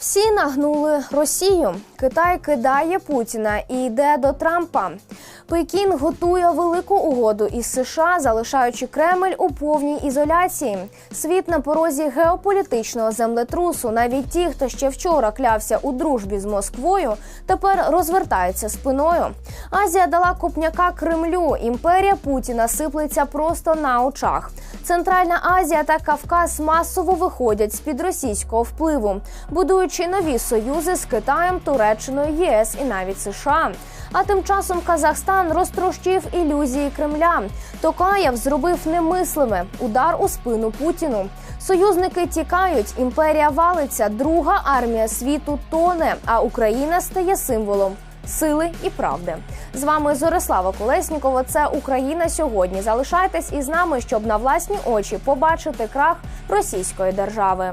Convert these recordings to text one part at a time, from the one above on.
Всі нагнули Росію. Китай кидає Путіна і йде до Трампа. Пекін готує велику угоду із США, залишаючи Кремль у повній ізоляції. Світ на порозі геополітичного землетрусу. Навіть ті, хто ще вчора клявся у дружбі з Москвою, тепер розвертаються спиною. Азія дала копняка Кремлю. Імперія Путіна сиплеться просто на очах. Центральна Азія та Кавказ масово виходять з під російського впливу, будуючи нові союзи з Китаєм, Туреччиною, ЄС і навіть США. А тим часом Казахстан розтрощив ілюзії Кремля. Токаєв зробив немислиме удар у спину Путіну. Союзники тікають, імперія валиться, друга армія світу тоне, а Україна стає символом. Сили і правди з вами Зорислава Колеснікова. Це Україна сьогодні. Залишайтесь із нами, щоб на власні очі побачити крах російської держави.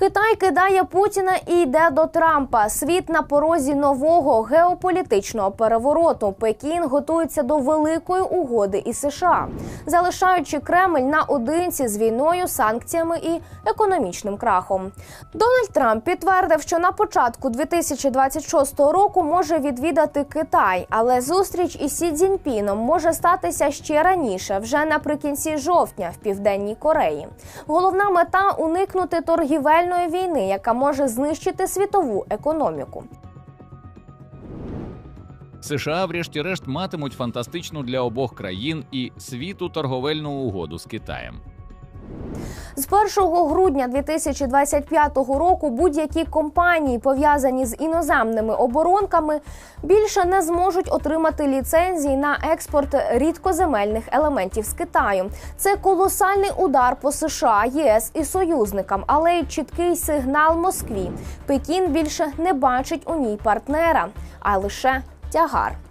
Китай кидає Путіна і йде до Трампа. Світ на порозі нового геополітичного перевороту. Пекін готується до великої угоди із США, залишаючи Кремль наодинці з війною, санкціями і економічним крахом. Дональд Трамп підтвердив, що на початку 2026 року може відвідати Китай, але зустріч із Сі Цзіньпіном може статися ще раніше, вже наприкінці жовтня, в південній Кореї. Головна мета уникнути торгівельної війни, яка може знищити світову економіку. США, врешті-решт, матимуть фантастичну для обох країн і світу торговельну угоду з Китаєм. З 1 грудня 2025 року будь-які компанії, пов'язані з іноземними оборонками, більше не зможуть отримати ліцензії на експорт рідкоземельних елементів з Китаю. Це колосальний удар по США, ЄС і союзникам, але й чіткий сигнал Москві. Пекін більше не бачить у ній партнера, а лише тягар.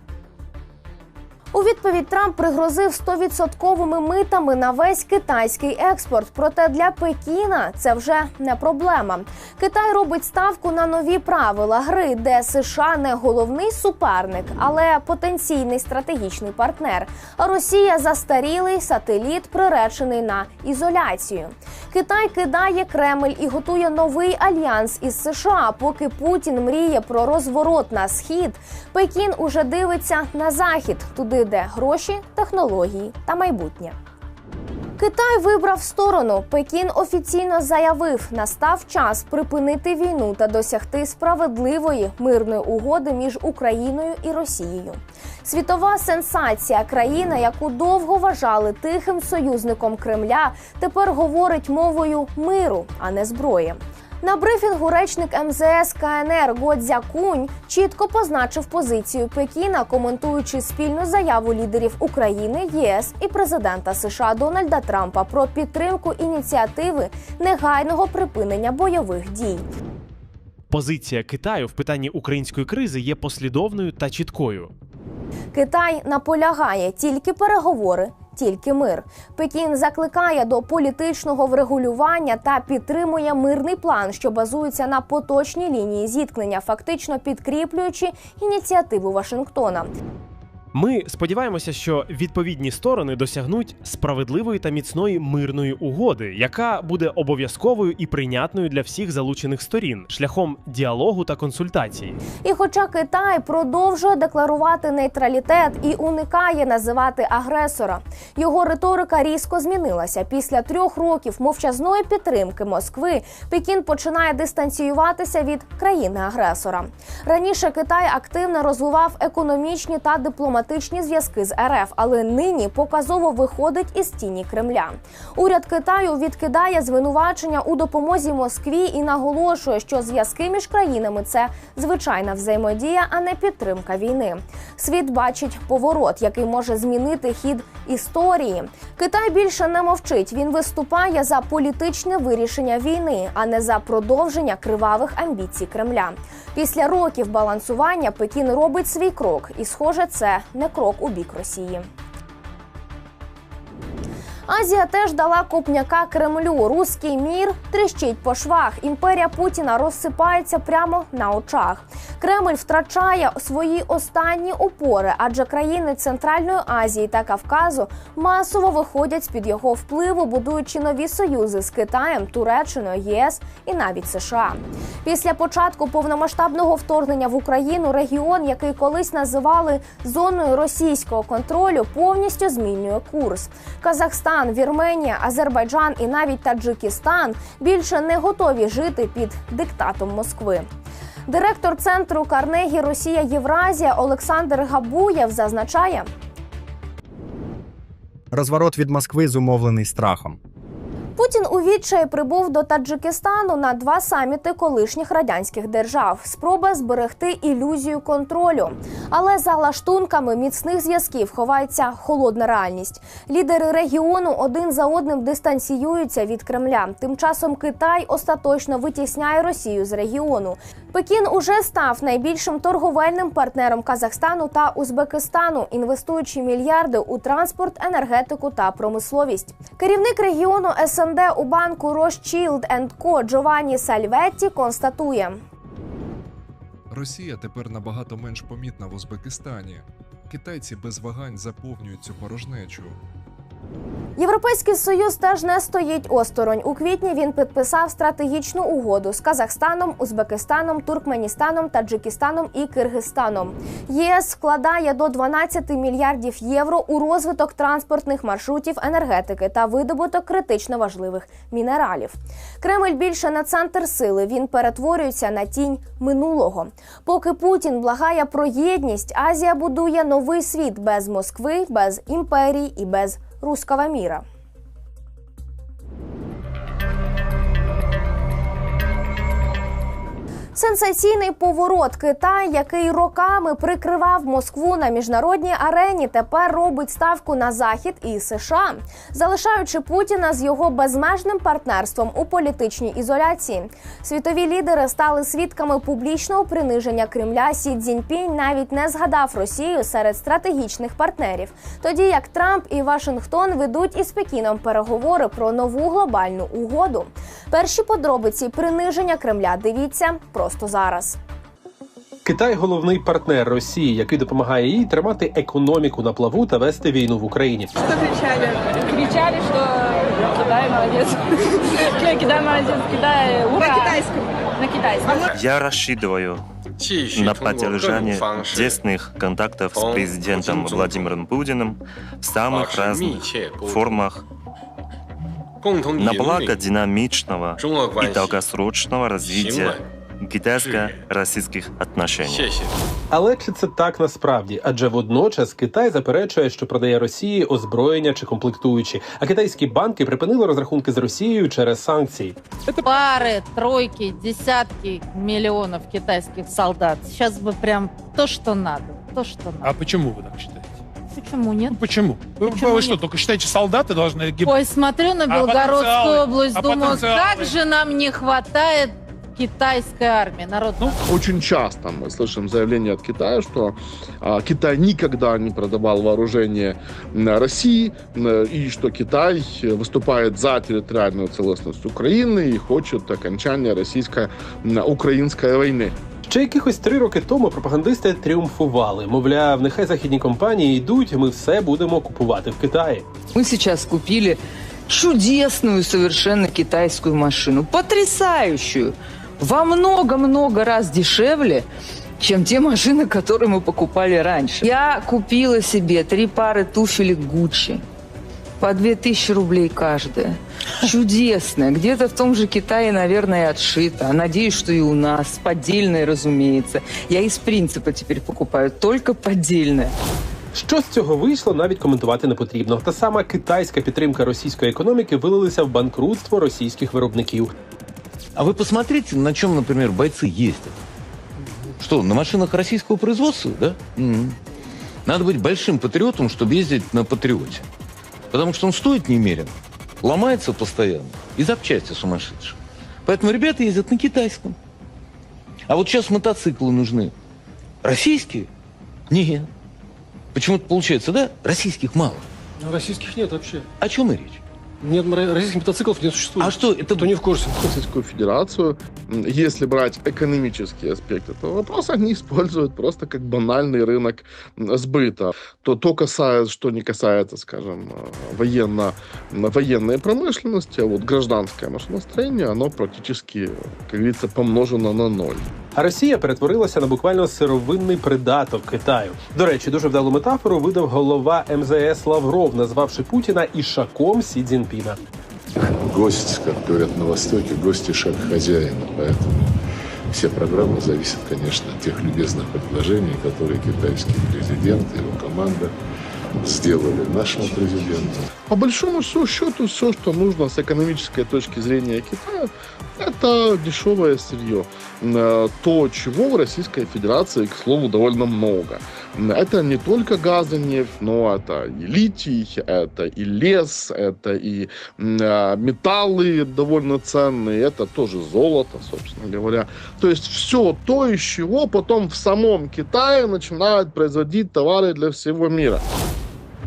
У відповідь Трамп пригрозив 100% митами на весь китайський експорт. Проте для Пекіна це вже не проблема. Китай робить ставку на нові правила гри, де США не головний суперник, але потенційний стратегічний партнер. А Росія застарілий сателіт, приречений на ізоляцію. Китай кидає Кремль і готує новий альянс із США. Поки Путін мріє про розворот на схід, Пекін уже дивиться на захід туди де гроші, технології та майбутнє. Китай вибрав сторону. Пекін офіційно заявив, настав час припинити війну та досягти справедливої мирної угоди між Україною і Росією. Світова сенсація, країна, яку довго вважали тихим союзником Кремля, тепер говорить мовою миру, а не зброї. На брифінгу речник МЗС КНР Годзя Кунь чітко позначив позицію Пекіна, коментуючи спільну заяву лідерів України, ЄС і президента США Дональда Трампа про підтримку ініціативи негайного припинення бойових дій. Позиція Китаю в питанні української кризи є послідовною та чіткою. Китай наполягає тільки переговори. Тільки мир Пекін закликає до політичного врегулювання та підтримує мирний план, що базується на поточній лінії зіткнення, фактично підкріплюючи ініціативу Вашингтона. Ми сподіваємося, що відповідні сторони досягнуть справедливої та міцної мирної угоди, яка буде обов'язковою і прийнятною для всіх залучених сторін шляхом діалогу та консультації. І, хоча Китай продовжує декларувати нейтралітет і уникає називати агресора, його риторика різко змінилася. Після трьох років мовчазної підтримки Москви Пекін починає дистанціюватися від країни-агресора. Раніше Китай активно розвивав економічні та дипломатичні дипломатичні зв'язки з РФ, але нині показово виходить із тіні Кремля. Уряд Китаю відкидає звинувачення у допомозі Москві і наголошує, що зв'язки між країнами це звичайна взаємодія, а не підтримка війни. Світ бачить поворот, який може змінити хід історії. Китай більше не мовчить. Він виступає за політичне вирішення війни, а не за продовження кривавих амбіцій Кремля. Після років балансування Пекін робить свій крок, і схоже, це не крок у бік Росії. Азія теж дала копняка Кремлю. Руський мір тріщить по швах. Імперія Путіна розсипається прямо на очах. Кремль втрачає свої останні опори, адже країни Центральної Азії та Кавказу масово виходять з під його впливу, будуючи нові союзи з Китаєм, Туреччиною, ЄС і навіть США. Після початку повномасштабного вторгнення в Україну регіон, який колись називали зоною російського контролю, повністю змінює курс. Казахстан, Вірменія, Азербайджан і навіть Таджикистан більше не готові жити під диктатом Москви. Директор центру Карнегі Росія Євразія Олександр Габуєв зазначає. Розворот від Москви зумовлений страхом. Путін у відчаї прибув до Таджикистану на два саміти колишніх радянських держав. Спроба зберегти ілюзію контролю. Але за лаштунками міцних зв'язків ховається холодна реальність. Лідери регіону один за одним дистанціюються від Кремля. Тим часом Китай остаточно витісняє Росію з регіону. Пекін уже став найбільшим торговельним партнером Казахстану та Узбекистану, інвестуючи мільярди у транспорт, енергетику та промисловість. Керівник регіону СНД у банку Rothschild Co. Джованні Сальветті констатує. Росія тепер набагато менш помітна в Узбекистані. Китайці без вагань заповнюють цю порожнечу. Європейський союз теж не стоїть осторонь. У квітні він підписав стратегічну угоду з Казахстаном, Узбекистаном, Туркменістаном, Таджикистаном і Киргизстаном. ЄС вкладає до 12 мільярдів євро у розвиток транспортних маршрутів енергетики та видобуток критично важливих мінералів. Кремль більше не центр сили. Він перетворюється на тінь минулого. Поки Путін благає про єдність, Азія будує новий світ без Москви, без імперій і без руского міра. Сенсаційний поворот Китай, який роками прикривав Москву на міжнародній арені, тепер робить ставку на захід і США, залишаючи Путіна з його безмежним партнерством у політичній ізоляції. Світові лідери стали свідками публічного приниження Кремля. Сі Цзіньпінь навіть не згадав Росію серед стратегічних партнерів, тоді як Трамп і Вашингтон ведуть із Пекіном переговори про нову глобальну угоду. Перші подробиці приниження Кремля дивіться просто зараз. Китай головний партнер Росії, який допомагає їй тримати економіку на плаву та вести війну в Україні. Що кричали? Кричали, що Китай молодець. Китай молодець, Китай ура! На китайському. На китайському. Ну- Я розчитую на поддержание тесных контактов с президентом Владимиром Путиным в самых разных формах на благо динамичного и долгосрочного развития китайсько-російських отношень. Але чи це так насправді? Адже водночас Китай заперечує, що продає Росії озброєння чи комплектуючі, а китайські банки припинили розрахунки з Росією через санкції. Пари, тройки, десятки мільйонів китайських солдат. Зараз би прям то, що треба. То, що треба. А чому ви так вважаєте? Почему нет? Ну, почему? почему? Вы, вы что, только считаете, солдаты должны гибнуть? Ой, смотрю на Белгородскую а область, а думаю, как же нам не хватает китайской армии. Народ Ну, Очень часто мы слышим заявление от Китая, что а, Китай никогда не продавал вооружение м, России, м, и что Китай выступает за территориальную целостность Украины и хочет окончания российско-украинской войны. Ще якихось три роки тому пропагандисти тріумфували. Мовляв, нехай західні компанії йдуть, ми все будемо купувати в Китаї. Мы сейчас купили чудесную совершенно китайскую машину, потрясающую, во много-много раз дешевле, чем те машины, которые мы покупали раньше. Я купила себе три пары туфелек Гуччи по 2000 рублей каждая. Чудесная. Где-то в том же Китае, наверное, и отшита. Надеюсь, что и у нас. Поддельная, разумеется. Я из принципа теперь покупаю только поддельное. Що з цього вийшло, навіть коментувати не потрібно. Та сама китайська підтримка російської економіки вилилася в банкрутство російських виробників. А вы посмотрите, на чем, например, бойцы ездят. Что, на машинах российского производства, да? М. Надо быть большим патриотом, чтобы ездить на патриоте. Потому что он стоит немерено, ломается постоянно и запчасти сумасшедшие. Поэтому ребята ездят на китайском. А вот сейчас мотоциклы нужны. Российские? Нет. Почему-то получается, да? Российских мало. российских нет вообще. О чем и речь? Нет, м- российских мотоциклов не существует. А что, это Кто не в курсе? Российскую Федерацию, м, если брать экономический аспект этого вопроса, они используют просто как банальный рынок м, сбыта. То, то касается, что не касается, скажем, э, военно, военной промышленности, а вот гражданское машиностроение, оно практически, как говорится, помножено на ноль. А Росія перетворилася на буквально сировинний придаток Китаю. До речі, дуже вдалу метафору видав голова МЗС Лавров, назвавши Путіна ішаком Сі Цзіньпіна. Гость, как говорят на Востоке, гость и шаг хозяина. Поэтому все программы зависят, конечно, от тех любезных предложений, которые китайский президент и его команда сделали нашему президенту. По большому су- счету, все, что нужно с экономической точки зрения Китая, это дешевое сырье. Э, То, чего в Российской Федерации, к слову, довольно много. Это не только газ и нефть, но это и литий, это и лес, это и э, металлы довольно ценные, это тоже золото, собственно говоря. То есть все то, из чего потом в самом Китае начинают производить товары для всего мира.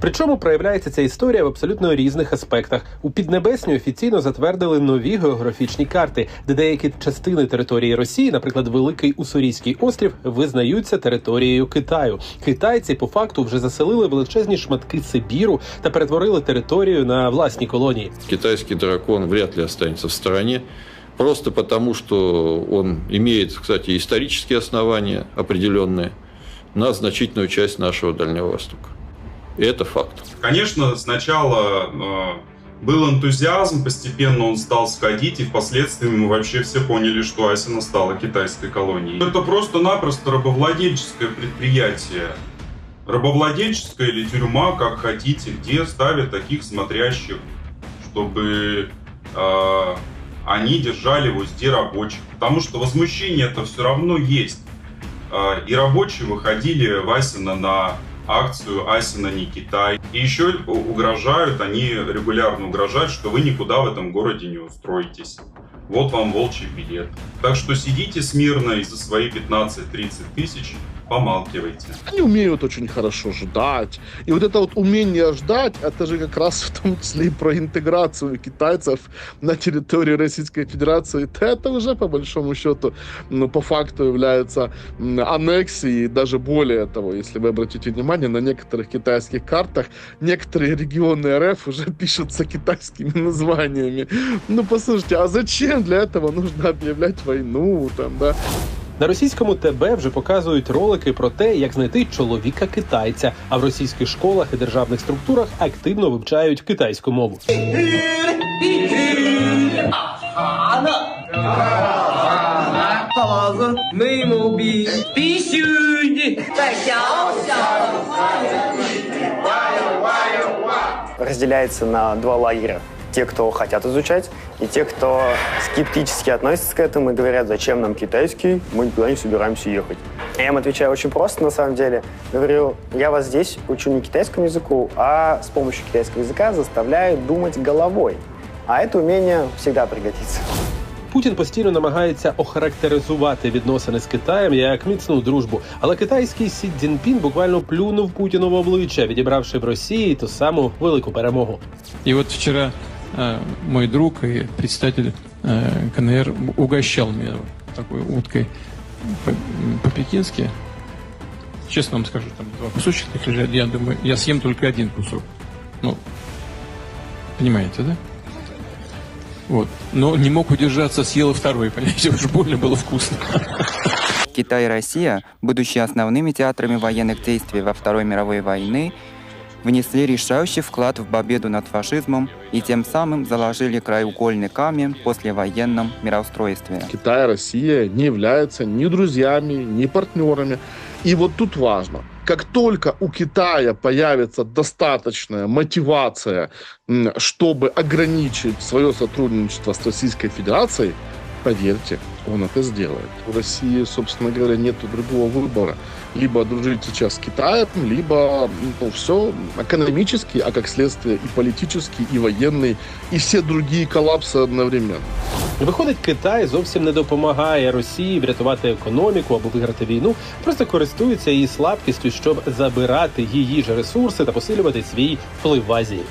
Причому проявляється ця історія в абсолютно різних аспектах. У Піднебесні офіційно затвердили нові географічні карти, де деякі частини території Росії, наприклад, Великий Уссурійський острів, визнаються територією Китаю. Китайці по факту вже заселили величезні шматки Сибіру та перетворили територію на власні колонії. Китайский дракон вряд ли останется в стороне, просто потому что он имеет, кстати, исторические основания определенные на значительную часть нашего Дальнего Востока. И это факт. Конечно, сначала э, был энтузиазм, постепенно он стал сходить, и впоследствии мы вообще все поняли, что Асина стала китайской колонией. Это просто-напросто рабовладельческое предприятие. Рабовладельческая или тюрьма, как хотите, где ставят таких смотрящих, чтобы э, они держали в узде рабочих. Потому что возмущение это все равно есть. Э, и рабочие выходили в Асина на акцию Асина не Китай. И еще угрожают, они регулярно угрожают, что вы никуда в этом городе не устроитесь. Вот вам волчий билет. Так что сидите смирно и за свои 15-30 тысяч помалкивайте. Они умеют очень хорошо ждать. И вот это вот умение ждать, это же как раз в том числе и про интеграцию китайцев на территории Российской Федерации. Это уже по большому счету, ну, по факту является аннексией. Даже более того, если вы обратите внимание, на некоторых китайских картах некоторые регионы РФ уже пишутся китайскими названиями. Ну, послушайте, а зачем для этого нужно объявлять войну там, да? На російському ТБ вже показують ролики про те, як знайти чоловіка китайця. А в російських школах і державних структурах активно вивчають китайську мову. Розділяється на два лагеря Те, кто хотят изучать, и те, кто скептически относятся к этому и говорят, зачем нам китайский, мы никуда не собираемся ехать. Я им отвечаю очень просто, на самом деле. Говорю, я вас здесь учу не китайскому языку, а с помощью китайского языка заставляю думать головой. А это умение всегда пригодится. Путін постійно намагається охарактеризувати відносини з Китаєм як міцну дружбу, але китайський Сі Цзіньпін буквально плюнув Путіну в обличчя, відібравши в Росії ту саму велику перемогу. И вот вчера э, мой друг и председатель э, КНР угощал меня такой уткой по- по-пекински. Честно вам скажу, там два кусочка лежат. Я думаю, я съем только один кусок. Ну, понимаете, да? Вот. Но не мог удержаться, съел второй, понимаете, уж больно было вкусно. Китай и Россия, будучи основными театрами военных действий во Второй мировой войны, внесли решающий вклад в победу над фашизмом и тем самым заложили краеугольный камень в послевоенном мироустройстве. Китай и Россия не являются ни друзьями, ни партнерами. И вот тут важно, как только у Китая появится достаточная мотивация, чтобы ограничить свое сотрудничество с Российской Федерацией, поверьте, он это сделает. У России, собственно говоря, нет другого выбора. Либо дружить сейчас с Китаем, либо ну, все экономически, а как следствие и политический, и военный, и все другие коллапсы одновременно. Виходить, Китай зовсім не допомагає Росії врятувати економіку або виграти війну, просто користується її слабкістю, щоб забирати її ж ресурси та посилювати свій вплив в Азії.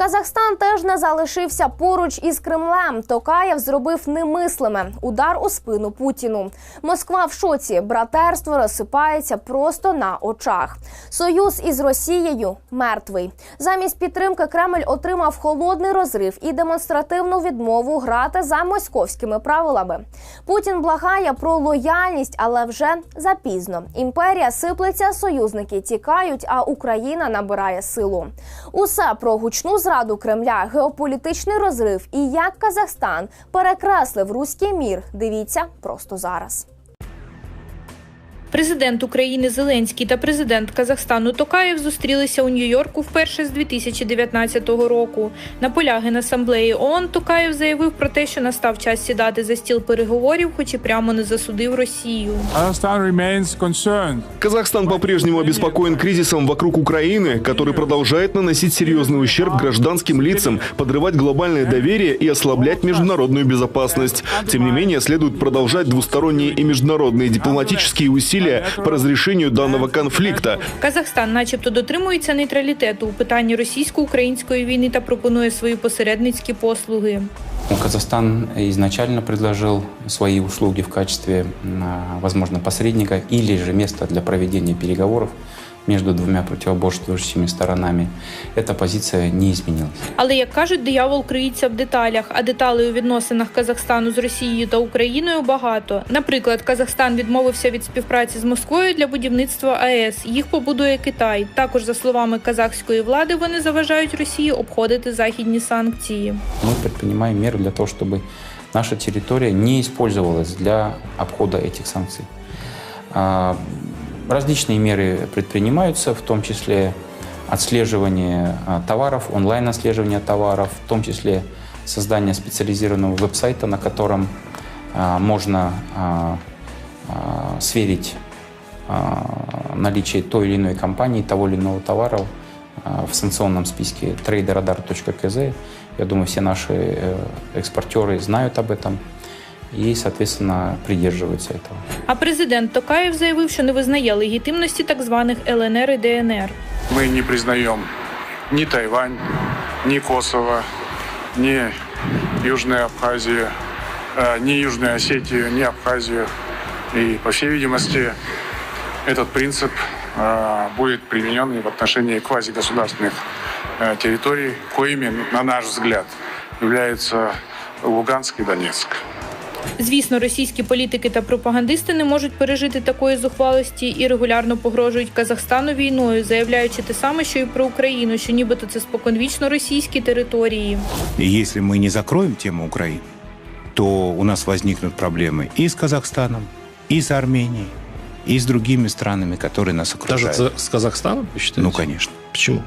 Казахстан теж не залишився поруч із Кремлем. Токаєв зробив немислиме удар у спину Путіну. Москва в шоці. Братерство розсипається просто на очах. Союз із Росією мертвий. Замість підтримки Кремль отримав холодний розрив і демонстративну відмову грати за московськими правилами. Путін благає про лояльність, але вже запізно. Імперія сиплеться, союзники тікають, а Україна набирає силу. Усе про гучну зраду Кремля, геополітичний розрив і як Казахстан перекреслив руський мір. Дивіться просто зараз. Президент України Зеленський та президент Казахстану Токаєв зустрілися у Нью-Йорку вперше з 2019 року. На полях Генасамблеї ООН Токаєв заявив про те, що настав час сідати за стіл переговорів, хоч і прямо не засудив Росію. Казахстан по-прежнему обеспокоен кризисом вокруг Украины, который продолжает наносить серьезный ущерб гражданским лицам, подрывать глобальное доверие и ослаблять международную безопасность. Тем не менее, следует продолжать двусторонние и международные дипломатические усилия по разрешению данного конфликта. Казахстан, начебто, дотримується нейтралітету у питанні російсько-української війни та пропонує свої посередницькі послуги. Казахстан изначально предложил свои услуги в качестве, возможно, посредника или же места для проведения переговоров между двумя противоборствующими сторонами. Эта позиция не изменилась. Але як кажуть, диявол криється в деталях, а деталей у відносинах Казахстану з Росією та Україною багато. Наприклад, Казахстан відмовився від співпраці з Москвою для будівництва АЕС. Їх побудує Китай. Також, за словами казахської влади, вони заважають Росії обходити західні санкції. Мы предпринимаем меры для того, чтобы наша территория не использовалась для обхода этих санкций. Различные меры предпринимаются, в том числе отслеживание а, товаров, онлайн-отслеживание товаров, в том числе создание специализированного веб-сайта, на котором а, можно а, сверить наличие той или иной компании, того или иного товара в санкционном списке traderadar.kz. Я думаю, все наши э, экспортеры знают об этом и, соответственно, придерживаются этого. А президент Токаєв заявив, що не визнає легітимності так званих ЛНР і ДНР. Мы не признаем ни Тайвань, ни Косово, ни Южную Абхазию, э, ни Южную Осетию, ни Абхазию. И, по всей видимости, этот принцип э, будет применен и в отношении квазигосударственных э, территорий, коими, на наш взгляд, являются Луганск и Донецк. Звісно, російські політики та пропагандисти не можуть пережити такої зухвалості і регулярно погрожують Казахстану війною, заявляючи те саме, що і про Україну, що нібито це споконвічно російські території. И если мы не закроем тему Украины, то у нас возникнут проблемы и с Казахстаном, и с Арменией, И с другими странами, которые нас окружают. Даже с Казахстаном, вы считаете? Ну, конечно. Почему?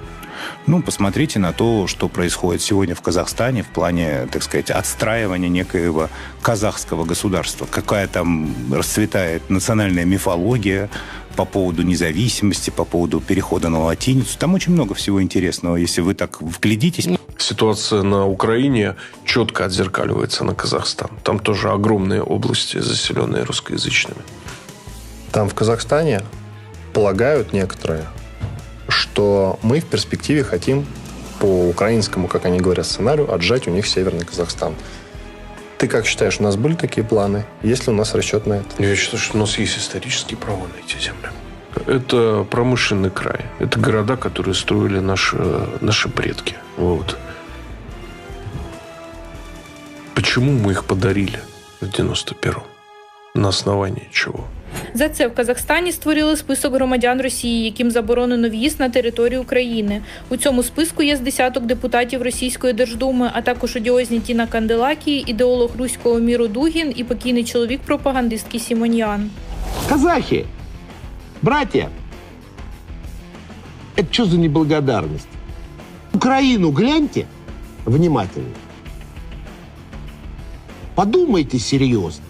Ну, посмотрите на то, что происходит сегодня в Казахстане в плане, так сказать, отстраивания некоего казахского государства. Какая там расцветает национальная мифология по поводу независимости, по поводу перехода на латиницу. Там очень много всего интересного, если вы так вглядитесь. Ситуация на Украине четко отзеркаливается на Казахстан. Там тоже огромные области, заселенные русскоязычными. Там в Казахстане полагают некоторые, что мы в перспективе хотим по украинскому, как они говорят, сценарию отжать у них Северный Казахстан. Ты как считаешь, у нас были такие планы? Есть ли у нас расчет на это? Я считаю, что у нас есть исторические права на эти земли. Это промышленный край. Это города, которые строили наши, наши предки. Вот. Почему мы их подарили в 91-м? На основании чего? За це в Казахстані створили список громадян Росії, яким заборонено в'їзд на територію України. У цьому списку є з десяток депутатів Російської Держдуми, а також одіозні Тіна Канделакі, ідеолог руського міру Дугін і покійний чоловік пропагандистки Сімоньян. Казахи, братья, это что за неблагодарность? Украину гляньте внимательно. Подумайте серьезно.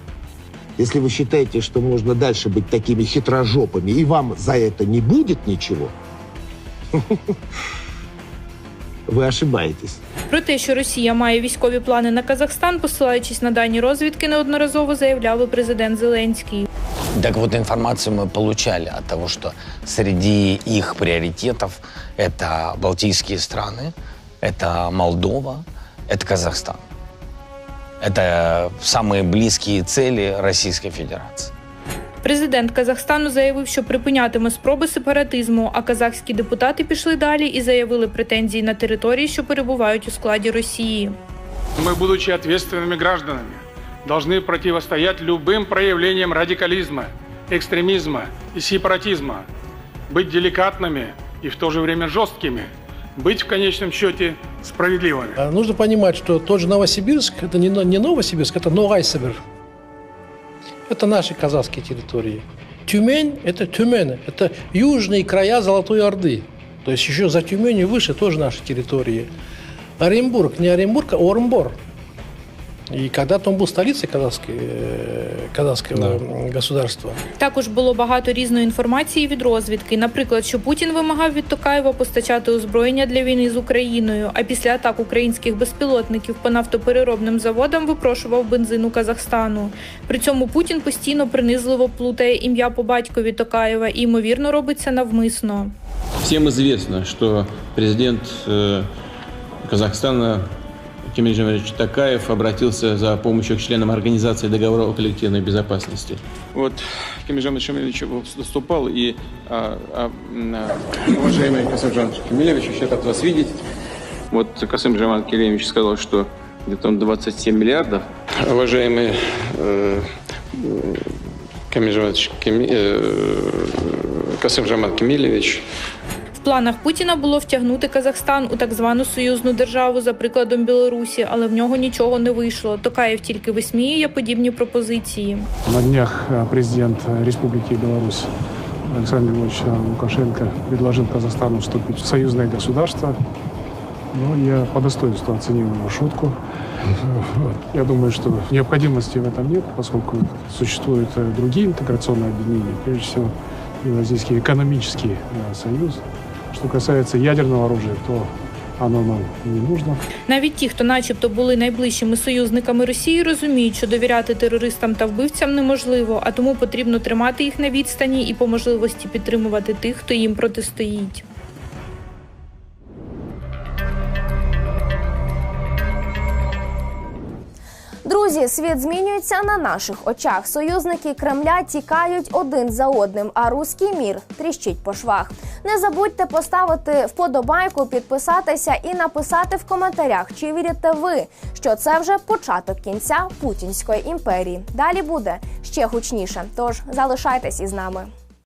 Если вы считаете, что можно дальше быть такими хитрожопами, и вам за это не будет ничего, вы ошибаетесь. Про те, що Росія має військові плани на Казахстан, посилаючись на дані розвідки, неодноразово заявляв і президент Зеленський. Так вот, информацию мы получали от того, что среди их приоритетов это Балтийские страны, это Молдова, это Казахстан. Это самые близкие цели Российской Федерации. Президент Казахстану заявив, що припинятиме спроби сепаратизму, а казахські депутати пішли далі і заявили претензії на території, що перебувають у складі Росії. Мы, будучи ответственными гражданами, должны противостоять любым проявлениям радикализма, экстремизма и сепаратизма, быть деликатными и в то же время жесткими, быть в конечном счете Справедливыми. А Нужно понимать, что тот же Новосибирск, это не, не Новосибирск, это Новайсибир. Это наши казахские территории. Тюмень – это Тюмень, это южные края Золотой Орды. То есть еще за Тюменью выше тоже наши территории. Оренбург, не Оренбург, а Оренбор. И когда-то он был столицей казахской, э, казахского м, государства. Також було багато різної інформації від розвідки. Наприклад, що Путін вимагав від Токаєва постачати озброєння для війни з Україною. А після атак українських безпілотників по нафтопереробним заводам випрошував бензин у Казахстану. При цьому Путін постійно принизливо плутає ім'я по батькові Токаєва і ймовірно робить це навмисно. Всем известно, что президент э, Казахстана Кемель Жамилевич Такаев обратился за помощью к членам Организации договора о коллективной безопасности. Вот Кемель Жамилевич выступал, и а, а, а, уважаемый Касым Жан Кемелевич, очень рад вас видеть. Вот Касым Жамал Кемелевич сказал, что где-то он 27 миллиардов. Уважаемый э, м, Камиль Жамалович Кеми- э, Касым Жамал Кемелевич планах Путіна було втягнути Казахстан у так звану союзну державу за прикладом Білорусі, але в нього нічого не вийшло. Токаєв тільки висміює подібні пропозиції. На днях э, президент э, Республики Беларусь Александр Львович э, Лукашенко предложил Казахстану вступить в союзное государство. Но я по достоинству оценил его шутку. Вот. Я думаю, что необходимости в этом нет, поскольку существуют э, другие интеграционные объединения, прежде всего Евразийский экономический э, союз. Что касается ядерного оружия, то оно нам не нужно. Навіть ті, хто, начебто, були найближчими союзниками Росії, розуміють, що довіряти терористам та вбивцям неможливо, а тому потрібно тримати їх на відстані і по можливості підтримувати тих, хто їм протистоїть. Друзі, світ змінюється на наших очах. Союзники Кремля тікають один за одним, а руський мір тріщить по швах. Не забудьте поставити вподобайку, підписатися і написати в коментарях, чи вірите ви, що це вже початок кінця путінської імперії. Далі буде ще гучніше. Тож залишайтесь із нами.